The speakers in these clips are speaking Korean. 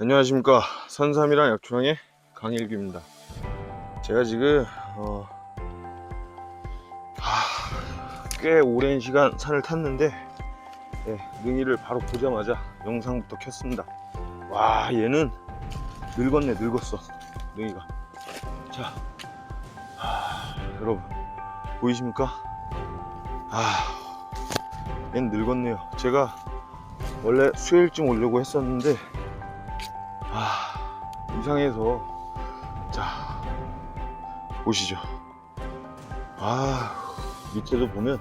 안녕하십니까. 선삼이랑 약초랑의 강일규입니다. 제가 지금 어, 하, 꽤 오랜 시간 산을 탔는데 예, 능이를 바로 보자마자 영상부터 켰습니다. 와 얘는 늙었네 늙었어 능이가. 자 하, 여러분 보이십니까? 아 얘는 늙었네요. 제가 원래 수요일쯤 오려고 했었는데 아 이상해서. 자 보시죠. 아 밑에도 보면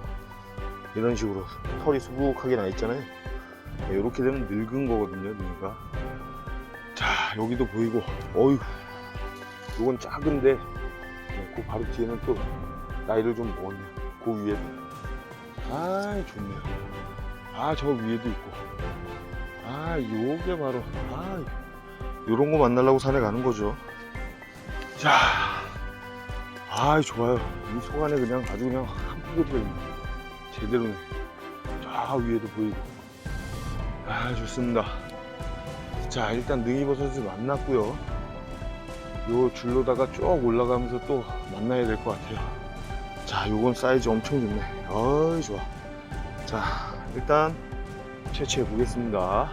이런 식으로 털이 수북하게 나 있잖아요. 이렇게 되면 늙은 거거든요 눈가. 자 여기도 보이고. 어휴 요건 작은데 네, 그 바로 뒤에는 또 나이를 좀 먹었네요 그 위에도. 아 좋네요. 아 저 위에도 있고. 아 요게 바로. 아 요런 거 만나려고 산에 가는 거죠. 자, 아 좋아요. 이 속안에 그냥 아주 그냥 한 포기가 있네. 제대로네. 저 위에도 보이고. 아 좋습니다. 자 일단 능이버섯을 만났고요. 요 줄로다가 쭉 올라가면서 또 만나야 될 것 같아요. 자 요건 사이즈 엄청 좋네. 어이 좋아. 자 일단 채취해 보겠습니다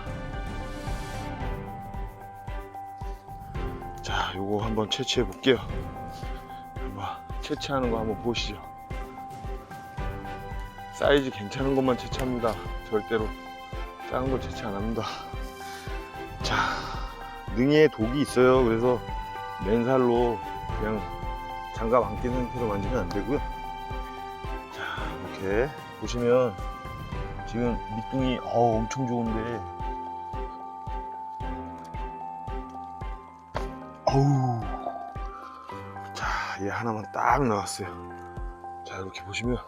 요거 한번 채취해 볼게요. 한번 채취하는 거 한번 보시죠. 사이즈 괜찮은 것만 채취합니다. 절대로 작은 거 채취 안 합니다. 자 능이에 독이 있어요. 그래서 맨살로 그냥 장갑 안 낀 상태로 만지면 안 되고요. 자 이렇게 보시면 지금 밑둥이 어, 엄청 좋은데 어우. 자얘 하나만 딱 나왔어요. 자 이렇게 보시면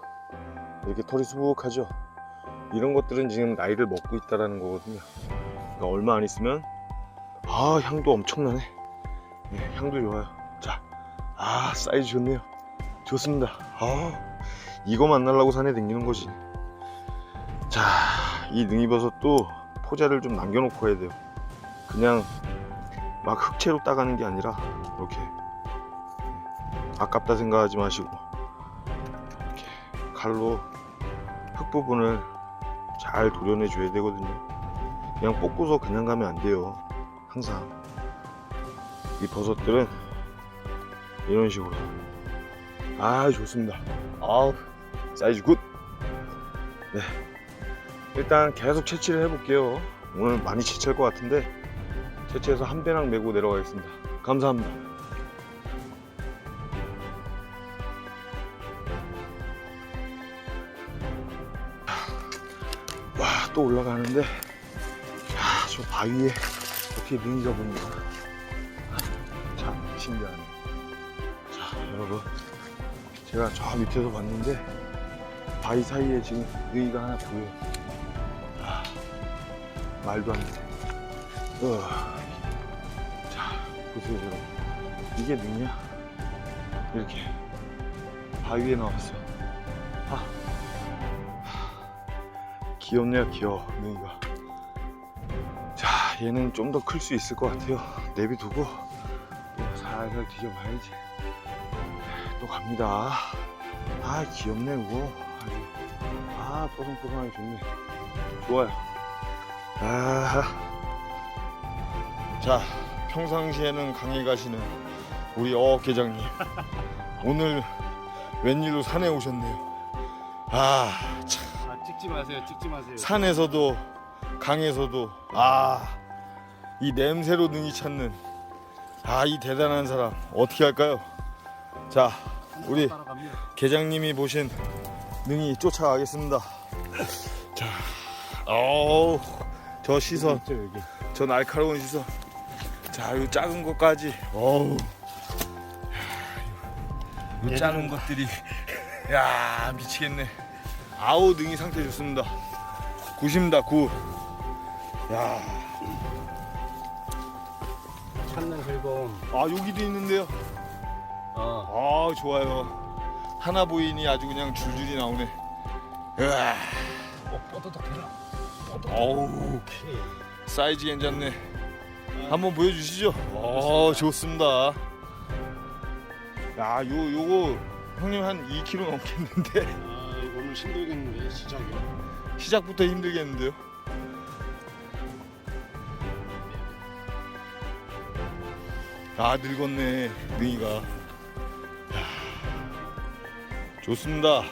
이렇게 털이 수북하죠? 이런 것들은 지금 나이를 먹고 있다라는 거거든요. 그러니까 얼마 안 있으면 아 향도 엄청나네. 네, 향도 좋아요. 자아 사이즈 좋네요. 좋습니다. 아 이거 만나려고 산에 댕기는 거지. 자이 능이버섯도 포자를 좀 남겨놓고 해야 돼요. 그냥 막 흑채로 따가는 게 아니라 이렇게 아깝다 생각하지 마시고 이렇게 칼로 흙 부분을 잘 도려내 줘야 되거든요. 그냥 뽑고서 그냥 가면 안 돼요. 항상 이 버섯들은 이런 식으로. 아 좋습니다. 아우 사이즈 굿. 네. 일단 계속 채취를 해볼게요. 오늘 많이 채취할 것 같은데 채취해서 한 배랑 메고 내려가겠습니다. 감사합니다. 와, 또 올라가는데, 야, 저 바위에 어떻게 능이가 보니까 참 신기하네. 자, 여러분. 제가 저 밑에서 봤는데, 바위 사이에 지금 능이가 하나 보여요. 아, 말도 안 돼. 어. 자, 보세요, 여러분. 이게 능이야? 이렇게 바위에 나왔어. 아, 하. 귀엽네요, 귀여워, 능이가. 자, 얘는 좀 더 클 수 있을 것 같아요. 내비두고 또 살살 뒤져봐야지. 또 갑니다. 아, 귀엽네, 이거. 아, 뽀송뽀송하게 좋네. 좋아요. 아. 자, 평상시에는 강에 가시는 우리 어 계장님. 오늘 웬일로 산에 오셨네요. 아, 참, 아 찍지 마세요 찍지 마세요 산에서도 강에서도 아, 이 냄새로 능이 찾는 아, 이 대단한 사람 어떻게 할까요? 자, 우리 따라갑니다 계장님이 보신 능이 쫓아가겠습니다. 자, 어우, 저 시선. 있죠 여기 저 날카로운 시선. 자, 이 작은 것까지. 어우. 이 작은 것들이. 야, 미치겠네. 아우, 능이 상태 좋습니다. 굿입니다, 굿. 야, 찾는 즐거움 아, 여기도 있는데요. 어 아, 좋아요. 하나 보이니 아주 그냥 줄줄이 나오네. 으아, 어, 뽀뽀떡해라 어우, 오케이 사이즈 괜찮네. 아 한번 보여주시죠. 어, 좋습니다. 야, 요 요거 형님 한 2kg 넘겠는데 아 이거 오늘 힘들겠는데 시작이요. 시작부터 힘들겠는데요. 아 늙었네 능이가. 야, 좋습니다.